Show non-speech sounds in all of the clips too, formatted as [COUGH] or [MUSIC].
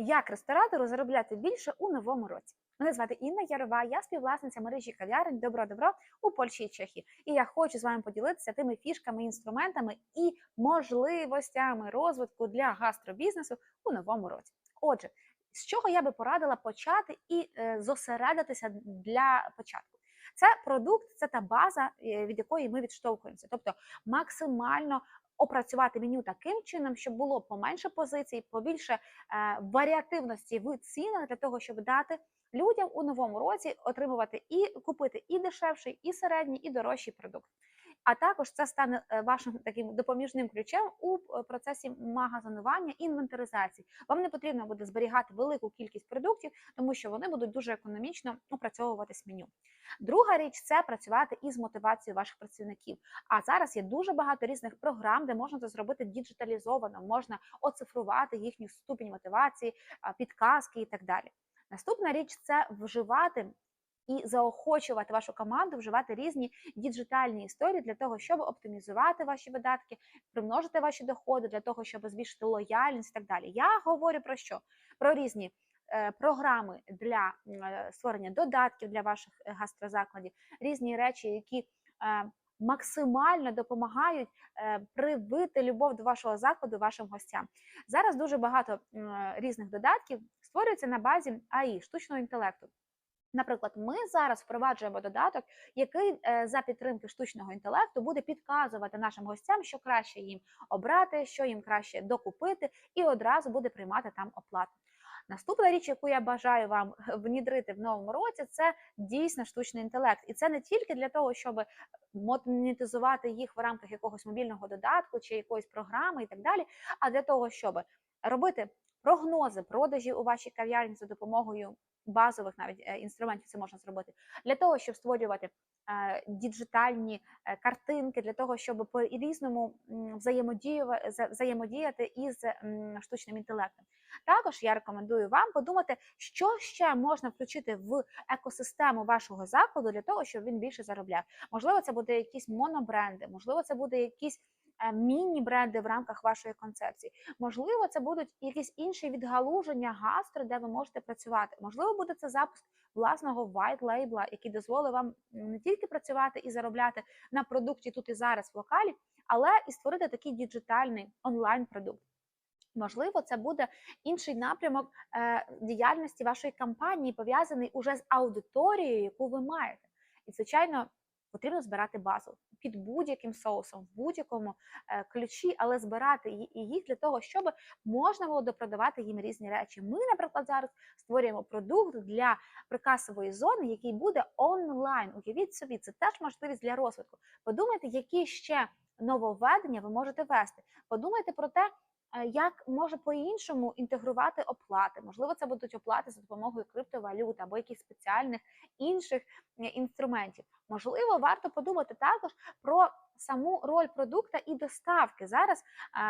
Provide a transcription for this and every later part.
Як ресторатору заробляти більше у новому році? Мене звати Інна Ярова, я співвласниця мережі кав'ярень Добро Добро у Польщі і Чехії. І я хочу з вами поділитися тими фішками, інструментами і можливостями розвитку для гастробізнесу у новому році. Отже, з чого я би порадила почати і е, зосередитися для початку? Це продукт, це та база, е, від якої ми відштовхуємося, тобто максимально опрацювати меню таким чином, щоб було поменше позицій, побільше е, варіативності в цінах для того, щоб дати людям у новому році отримувати і купити і дешевший, і середній, і дорожчий продукт. А також це стане е, вашим таким допоміжним ключем у е, процесі магазинування інвентаризації. Вам не потрібно буде зберігати велику кількість продуктів, тому що вони будуть дуже економічно опрацьовуватись меню. Друга річ це працювати із мотивацією ваших працівників. А зараз є дуже багато різних програм, де можна це зробити діджиталізовано, можна оцифрувати їхню ступінь мотивації, підказки і так далі. Наступна річ це вживати і заохочувати вашу команду вживати різні діджитальні історії для того, щоб оптимізувати ваші видатки, примножити ваші доходи, для того, щоб збільшити лояльність і так далі. Я говорю про що? Про різні. е, Програми для е, створення додатків для ваших е, гастрозакладів, різні речі, які максимально допомагають привити любов до вашого закладу вашим гостям. Зараз дуже багато різних додатків створюється на базі АІ, штучного інтелекту. Наприклад, ми зараз впроваджуємо додаток, який е, за підтримки штучного інтелекту буде підказувати нашим гостям, що краще їм обрати, що їм краще докупити, і одразу буде приймати там оплату. Наступна річ, яку я бажаю вам [LAUGHS] внідрити в новому році, це дійсно штучний інтелект, і це не тільки для того, щоб монетизувати їх в рамках якогось мобільного додатку чи якоїсь програми і так далі, а для того, щоб робити прогнози продажів у вашій кав'ярні за допомогою базових навіть е, інструментів це можна зробити для того, щоб створювати е, діджитальні е, картинки, для того, щоб по різному взаємодіяти із штучним інтелектом. Також я рекомендую вам подумати, що ще можна включити в екосистему вашого закладу для того, щоб він більше заробляв. Можливо, це буде якісь монобренди, можливо, це буде якісь міні-бренди в рамках вашої концепції. Можливо, це будуть якісь інші відгалуження гастро, де ви можете працювати. Можливо, буде це запуск власного white label, який дозволить вам не тільки працювати і заробляти на продукті тут і зараз в локалі, але і створити такий діджитальний онлайн продукт. Можливо, це буде інший напрямок е, діяльності вашої компанії, пов'язаний уже з аудиторією, яку ви маєте. І, звичайно, потрібно збирати базу під будь-яким соусом, в будь-якому е, ключі, але збирати їх для того, щоб можна було допродавати їм різні речі. Ми, наприклад, зараз створюємо продукт для прикасової зони, який буде онлайн. Уявіть собі, це теж можливість для розвитку. Подумайте, які ще нововведення ви можете вести. Подумайте про те, як може по-іншому інтегрувати оплати. Можливо, це будуть оплати за допомогою криптовалют або якихось спеціальних інших е, інструментів. Можливо, варто подумати також про саму роль продукта і доставки. Зараз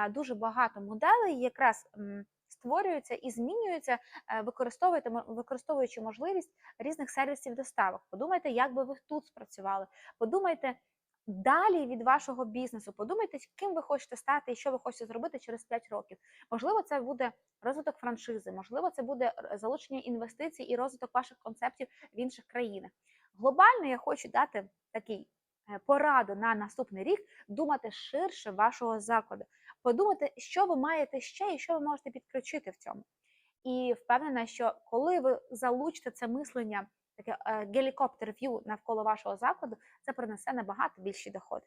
е, дуже багато моделей якраз створюються і змінюються, е, використовуючи можливість різних сервісів доставок. Подумайте, як би ви тут спрацювали. Подумайте. Далі від вашого бізнесу подумайте, ким ви хочете стати і що ви хочете зробити через 5 років. Можливо, це буде розвиток франшизи, можливо, це буде залучення інвестицій і розвиток ваших концептів в інших країнах. Глобально я хочу дати такий е, пораду на наступний рік думати ширше вашого закладу, подумати, що ви маєте ще і що ви можете підключити в цьому. І впевнена, що коли ви залучите це мислення, таке гелікоптер в'ю навколо вашого закладу, це принесе набагато більші доходи.